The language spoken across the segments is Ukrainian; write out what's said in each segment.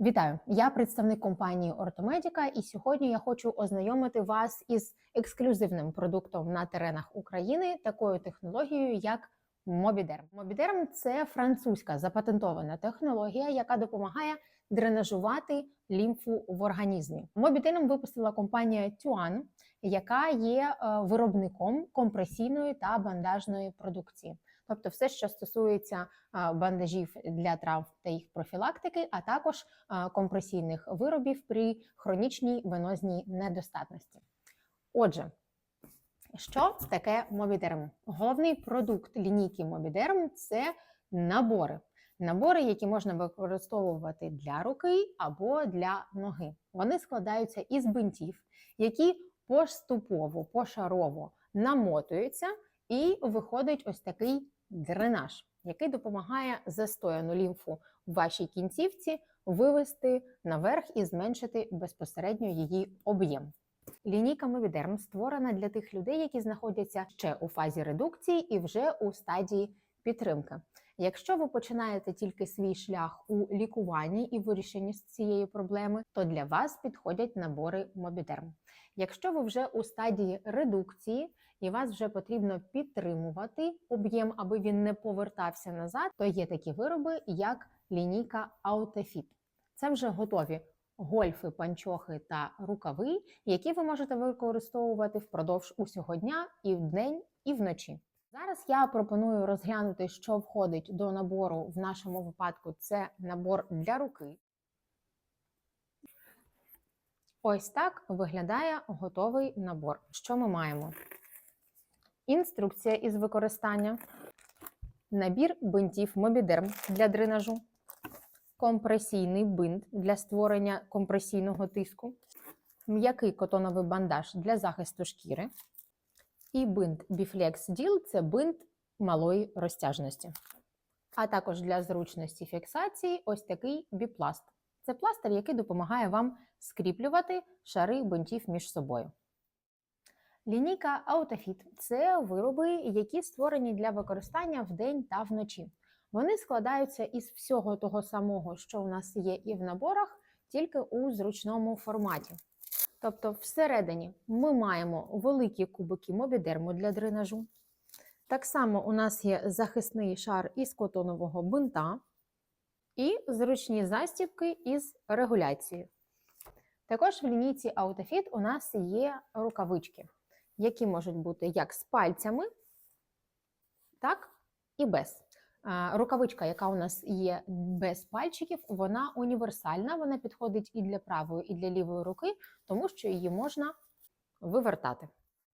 Вітаю! Я представник компанії Ортомедіка, і сьогодні я хочу ознайомити вас із ексклюзивним продуктом на теренах України, такою технологією, як Мобідерм. Мобідерм це французька запатентована технологія, яка допомагає дренажувати лімфу в організмі. Мобідерм випустила компанія Tuan, яка є е, виробником компресійної та бандажної продукції. Тобто, все, що стосується бандажів для травм та їх профілактики, а також компресійних виробів при хронічній венозній недостатності. Отже, що таке Мобідерм? Головний продукт лінійки Мобідерм це набори. Набори, які можна використовувати для руки або для ноги. Вони складаються із бинтів, які поступово, пошарово намотуються, і виходить ось такий дренаж, який допомагає застояну лімфу в вашій кінцівці вивести наверх і зменшити безпосередньо її об'єм. Лінійка Мовідерм створена для тих людей, які знаходяться ще у фазі редукції і вже у стадії підтримки. Якщо ви починаєте тільки свій шлях у лікуванні і вирішенні цієї проблеми, то для вас підходять набори Мобідерм. Якщо ви вже у стадії редукції і вас вже потрібно підтримувати об'єм, аби він не повертався назад, то є такі вироби, як лінійка Аутофіт. Це вже готові гольфи, панчохи та рукави, які ви можете використовувати впродовж усього дня і вдень, і вночі. Зараз я пропоную розглянути, що входить до набору в нашому випадку. Це набор для руки. Ось так виглядає готовий набор. Що ми маємо? Інструкція із використання, набір бинтів Мобідерм для дренажу, компресійний бинт для створення компресійного тиску, м'який котоновий бандаж для захисту шкіри, і бинт Biflex Deal – це бинт малої розтяжності. А також для зручності фіксації ось такий біпласт. Це пластир, який допомагає вам скріплювати шари бинтів між собою. Лінійка Autofit – це вироби, які створені для використання вдень та вночі. Вони складаються із всього того самого, що у нас є і в наборах, тільки у зручному форматі. Тобто, всередині ми маємо великі кубики мобідерму для дренажу. Так само у нас є захисний шар із котонового бинта і зручні застібки із регуляції. Також в лінійці Autofit у нас є рукавички, які можуть бути як з пальцями, так і без. Рукавичка, яка у нас є без пальчиків, вона універсальна, вона підходить і для правої, і для лівої руки, тому що її можна вивертати.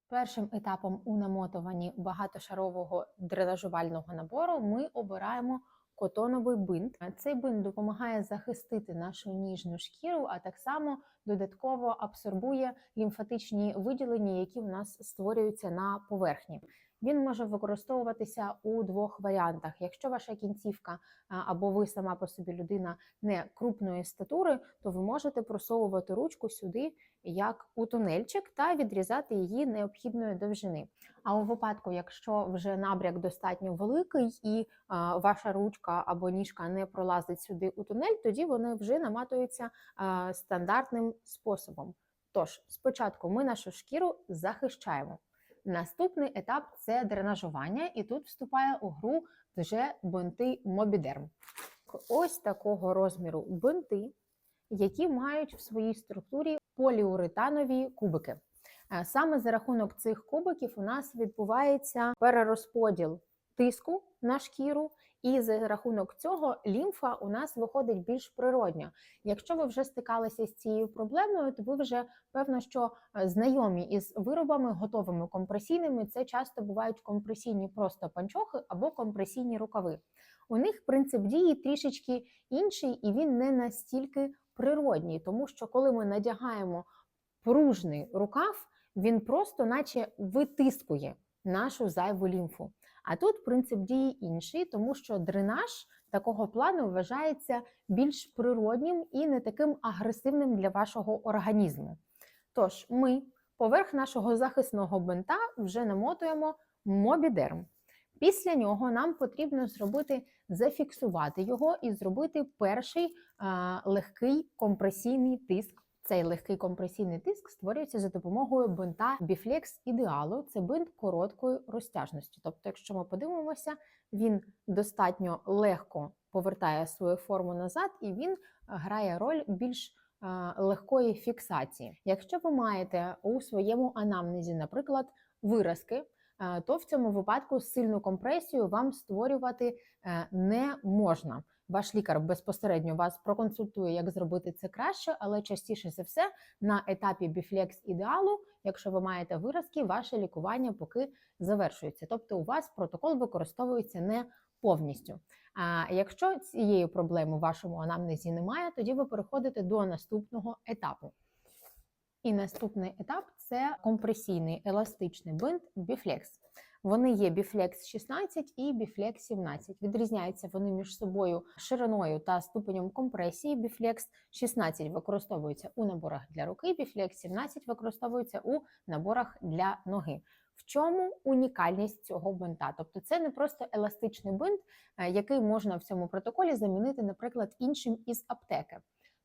Першим етапом у намотуванні багатошарового дренажувального набору ми обираємо котоновий бинт. Цей бинт допомагає захистити нашу ніжну шкіру, а так само додатково абсорбує лімфатичні виділення, які у нас створюються на поверхні. Він може використовуватися у двох варіантах. Якщо ваша кінцівка або ви сама по собі людина не крупної статури, то ви можете просовувати ручку сюди як у тунельчик та відрізати її необхідної довжини. А у випадку, якщо вже набряк достатньо великий і а, ваша ручка або ніжка не пролазить сюди у тунель, тоді вони вже наматуються а, стандартним способом. Тож, спочатку ми нашу шкіру захищаємо. Наступний етап це дренажування, і тут вступає у гру вже бинти Мобідерм. Ось такого розміру бинти, які мають в своїй структурі поліуретанові кубики. Саме за рахунок цих кубиків у нас відбувається перерозподіл тиску на шкіру, і за рахунок цього лімфа у нас виходить більш природньо. Якщо ви вже стикалися з цією проблемою, то ви вже певно, що е, знайомі із виробами готовими компресійними. Це часто бувають компресійні просто панчохи або компресійні рукави. У них принцип дії трішечки інший, і він не настільки природній, тому що коли ми надягаємо пружний рукав, він просто, наче витискує нашу зайву лімфу. А тут принцип дії інший, тому що дренаж такого плану вважається більш природнім і не таким агресивним для вашого організму. Тож, ми поверх нашого захисного бинта вже намотуємо мобідерм. Після нього нам потрібно зробити зафіксувати його і зробити перший а, легкий компресійний тиск. Цей легкий компресійний тиск створюється за допомогою бинта Biflex ідеалу. Це бинт короткої розтяжності. Тобто, якщо ми подивимося, він достатньо легко повертає свою форму назад, і він грає роль більш а, легкої фіксації. Якщо ви маєте у своєму анамнезі, наприклад, виразки, е, то в цьому випадку сильну компресію вам створювати е, не можна. Ваш лікар безпосередньо вас проконсультує, як зробити це краще, але частіше за все на етапі біфлекс ідеалу, якщо ви маєте виразки, ваше лікування поки завершується. Тобто у вас протокол використовується не повністю. А якщо цієї проблеми в вашому анамнезі немає, тоді ви переходите до наступного етапу. І наступний етап це компресійний еластичний бинт біфлекс. Вони є біфлекс 16 і біфлекс 17. Відрізняються вони між собою шириною та ступенем компресії. Біфлекс 16 використовується у наборах для руки, біфлекс 17 використовується у наборах для ноги. В чому унікальність цього бинта? Тобто, це не просто еластичний бинт, е, який можна в цьому протоколі замінити, наприклад, іншим із аптеки.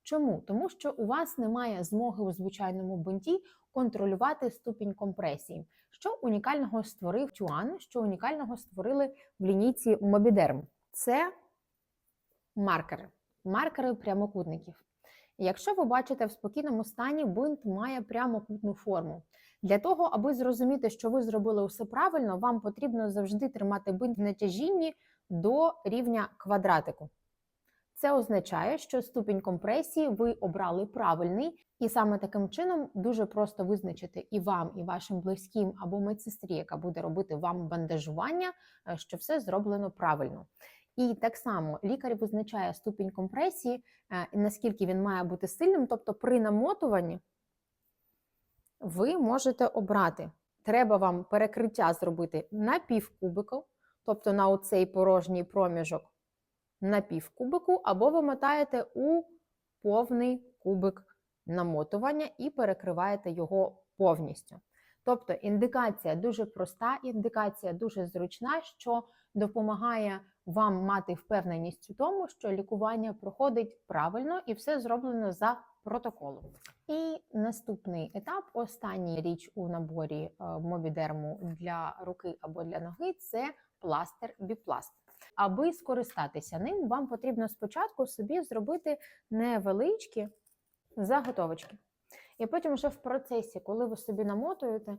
Чому? Тому що у вас немає змоги у звичайному бинті контролювати ступінь компресії. Що унікального створив Тюан, що унікального створили в лінійці Mobiderm? Це маркери, маркери прямокутників. Якщо ви бачите в спокійному стані, бинт має прямокутну форму. Для того, аби зрозуміти, що ви зробили усе правильно, вам потрібно завжди тримати бинт в натяжінні до рівня квадратику. Це означає, що ступінь компресії ви обрали правильний, і саме таким чином дуже просто визначити і вам, і вашим близьким або медсестрі, яка буде робити вам бандажування, е, що все зроблено правильно. І так само лікар визначає ступінь компресії, е, наскільки він має бути сильним, тобто при намотуванні ви можете обрати. Треба вам перекриття зробити на півкубику, тобто на оцей порожній проміжок на півкубику, або ви мотаєте у повний кубик намотування і перекриваєте його повністю. Тобто індикація дуже проста, індикація дуже зручна, що допомагає вам мати впевненість у тому, що лікування проходить правильно і все зроблено за протоколом. І наступний етап, останній річ у наборі е, мобідерму для руки або для ноги це пластир біпласт. Аби скористатися ним, вам потрібно спочатку собі зробити невеличкі заготовочки. І потім, вже в процесі, коли ви собі намотуєте, е,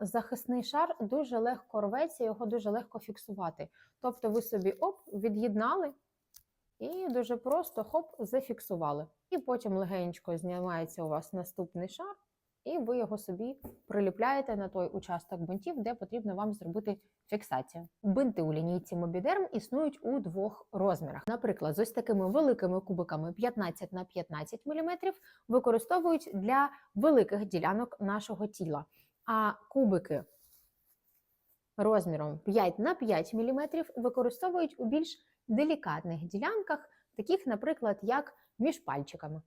захисний шар дуже легко рветься, його дуже легко фіксувати. Тобто ви собі оп, від'єднали і дуже просто хоп, зафіксували. І потім легенько знімається у вас наступний шар, і ви його собі приліпляєте на той участок бинтів, де потрібно вам зробити фіксацію. Бинти у лінійці Mobiderm існують у двох розмірах. Наприклад, з ось такими великими кубиками 15 на 15 мм використовують для великих ділянок нашого тіла. А кубики розміром 5 на 5 мм використовують у більш делікатних ділянках, таких, наприклад, як між пальчиками.